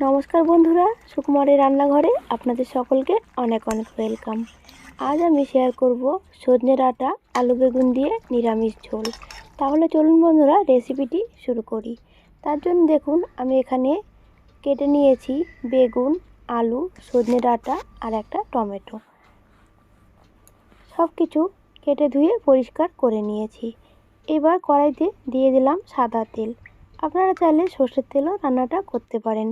নমস্কার বন্ধুরা, সুকুমারের রান্নাঘরে আপনাদের সকলকে অনেক অনেক ওয়েলকাম। আজ আমি শেয়ার করব সজনে ডাঁটা, আলু বেগুন দিয়ে নিরামিষ ঝোল। তাহলে চলুন বন্ধুরা রেসিপিটি শুরু করি। তার জন্য দেখুন, আমি এখানে কেটে নিয়েছি বেগুন, আলু, সজনে ডাঁটা আর একটা টমেটো। সব কিছু কেটে ধুয়ে পরিষ্কার করে নিয়েছি। এবার কড়াইতে দিয়ে দিলাম সাদা তেল। আপনারা চাইলে সর্ষের তেলও রান্নাটা করতে পারেন।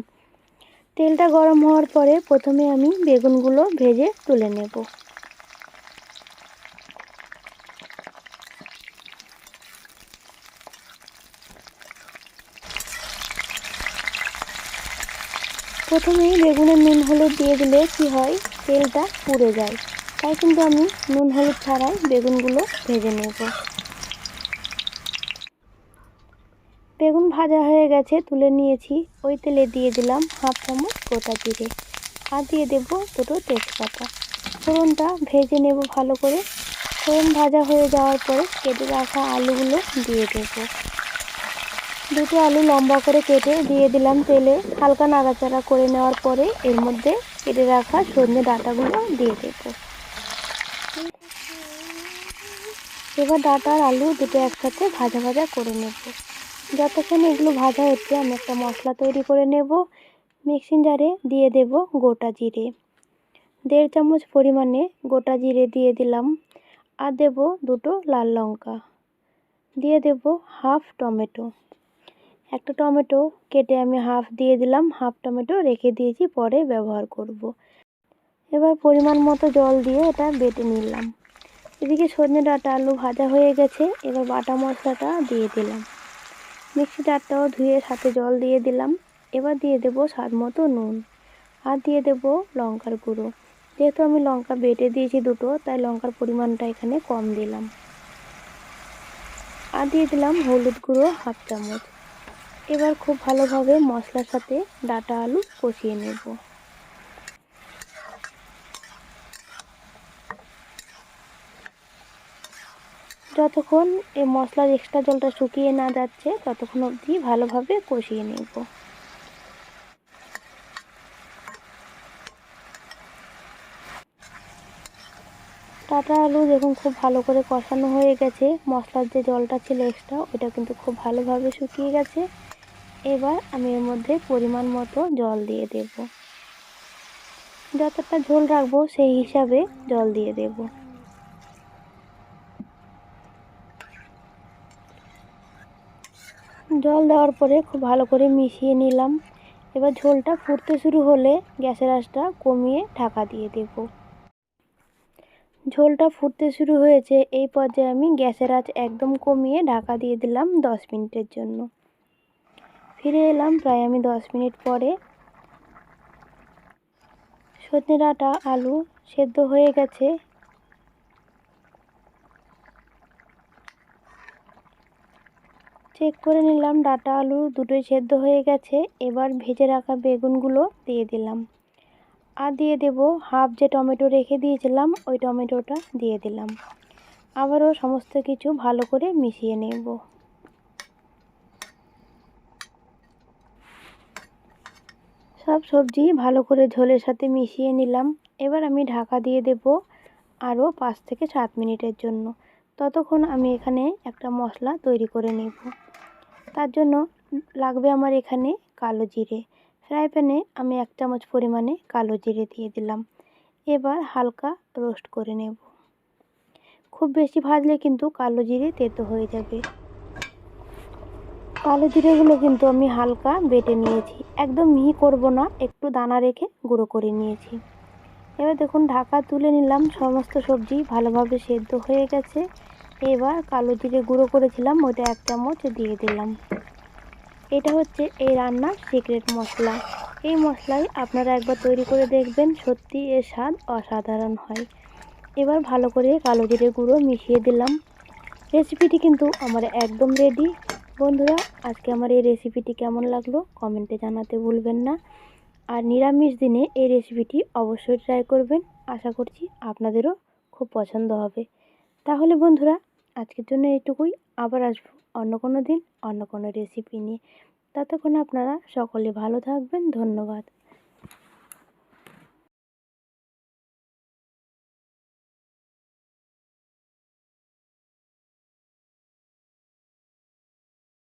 তেলটা গরম হওয়ার পরে প্রথমে আমি বেগুনগুলো ভেজে তুলে নেব। প্রথমেই বেগুনের নুন হলুদ দিয়ে দিলে কি হয়, তেলটা পুড়ে যায়। তাই কিন্তু আমি নুন হলুদ ছাড়াই বেগুনগুলো ভেজে নেব। বেগুন ভাজা হয়ে গেছে, তুলে নিয়েছি। ওই তেলে দিয়ে দিলাম হাফ চামচ গোটা জিরে আর দিয়ে দেব দুটো তেজপাতা। ফোড়নটা ভেজে নেব ভালো করে। ফোড়ন ভাজা হয়ে যাওয়ার পরে কেটে রাখা আলুগুলো দিয়ে দেব। দুটো আলু লম্বা করে কেটে দিয়ে দিলাম তেলে। হালকা নাড়াচাড়া করে নেওয়ার পরে এর মধ্যে কেটে রাখা সজনে ডাঁটাগুলো দিয়ে দেব। এবার ডাঁটা আর আলু দুটো একসাথে ভাজা ভাজা করে নেব। যতক্ষণ এগুলো ভাজা হচ্ছে, আমি একটা মশলা তৈরি করে নেব। মিক্সিং জারে দিয়ে দেব গোটা জিরে। দেড় চামচ পরিমাণে গোটা জিরে দিয়ে দিলাম। আর দেব দুটো লাল লঙ্কা। দিয়ে দেব হাফ টমেটো। একটা টমেটো কেটে আমি হাফ দিয়ে দিলাম, হাফ টমেটো রেখে দিয়েছি, পরে ব্যবহার করব। এবার পরিমাণ মতো জল দিয়ে এটা বেটে নিলাম। এদিকে সজনে ডাটা আলু ভাজা হয়ে গেছে, এবার বাটা মশলাটা দিয়ে দিলাম। মিক্সি জারটাও ধুয়ে সাথে জল দিয়ে দিলাম। এবার দিয়ে দেব স্বাদ মতো নুন। আর দিয়ে দেব লঙ্কার গুঁড়ো। যেহেতু আমি লঙ্কা বেটে দিয়েছি দুটো, তাই লঙ্কার পরিমাণটা এখানে কম দিলাম। আর দিয়ে দিলাম হলুদ গুঁড়ো হাফ চামচ। এবার খুব ভালোভাবে মশলার সাথে ডাটা আলু কষিয়ে নেব। যতক্ষণ এই মশলার এক্সট্রা জলটা শুকিয়ে না যাচ্ছে, ততক্ষণ অবধি ভালোভাবে কষিয়ে নেব। টাটা আলু দেখুন খুব ভালো করে কষানো হয়ে গেছে। মশলার যে জলটা ছিল এক্সট্রা ওটা কিন্তু খুব ভালোভাবে শুকিয়ে গেছে। এবার আমি এর মধ্যে পরিমাণ মতো জল দিয়ে দেব। যতটা ঝোল রাখব সেই হিসাবে জল দিয়ে দেবো। জল দেওয়ার পরে খুব ভালো করে মিশিয়ে নিলাম। এবার ঝোলটা ফুটতে শুরু হলে গ্যাসের আঁচটা কমিয়ে ঢাকা দিয়ে দেব। ঝোলটা ফুটতে শুরু হয়েছে, এই পর্যায়ে আমি গ্যাসের আঁচ একদম কমিয়ে ঢাকা দিয়ে দিলাম দশ মিনিটের জন্য। ফিরে এলাম প্রায় আমি দশ মিনিট পরে। সজনে ডাঁটা, আলু সেদ্ধ হয়ে গেছে। চেক করে নিলাম, ডাটা আলু দুটোই সেদ্ধ হয়ে গেছে। এবার ভেজে রাখা বেগুনগুলো দিয়ে দিলাম। আর দিয়ে দেব হাফ যে টমেটো রেখে দিয়েছিলাম, ওই টমেটোটা দিয়ে দিলাম। আবারও সমস্ত কিছু ভালো করে মিশিয়ে নেব। সব সবজি ভালো করে ঝোলের সাথে মিশিয়ে নিলাম। এবার আমি ঢাকা দিয়ে দেব আরও পাঁচ থেকে সাত মিনিটের জন্য। ততক্ষণ আমি এখানে একটা মশলা তৈরি করে নেব। তার জন্য লাগবে আমার এখানে কালো জিরে। ফ্রাই প্যানে আমি এক চামচ পরিমাণে কালো জিরে দিয়ে দিলাম। এবার হালকা রোস্ট করে নেব। খুব বেশি ভাজলে কিন্তু কালো জিরে তেতো হয়ে যাবে। কালো জিরেগুলো কিন্তু আমি হালকা বেটে নিয়েছি। একদম মিহি করব না, একটু দানা রেখে গুঁড়ো করে নিয়েছি। এবার দেখুন, ঢাকা তুলে নিলাম। সমস্ত সবজি ভালোভাবে সেদ্ধ হয়ে গেছে। এবার কালো জিরে গুঁড়ো করেছিলাম ওটা এক চামচ দিয়ে দিলাম। এটা হচ্ছে এই রান্নার সিক্রেট মশলা। এই মশলাই আপনারা একবার তৈরি করে দেখবেন, সত্যি এর স্বাদ অসাধারণ হয়। এবার ভালো করে কালো জিরে গুঁড়ো মিশিয়ে দিলাম। রেসিপিটি কিন্তু আমার একদম রেডি বন্ধুরা, আজকে আমার এই রেসিপিটি কেমন লাগল কমেন্টে জানাতে ভুলবেন না। আর নিরামিষ দিনে এই রেসিপিটি অবশ্যই ট্রাই করবেন। আশা করছি আপনাদেরও খুব পছন্দ হবে। তাহলে বন্ধুরা আজকের জন্য এইটুকুই। আবার আসব অন্য কোনো দিন, অন্য কোনো রেসিপি নিয়ে। ততক্ষণ আপনারা সকলে ভালো থাকবেন। ধন্যবাদ।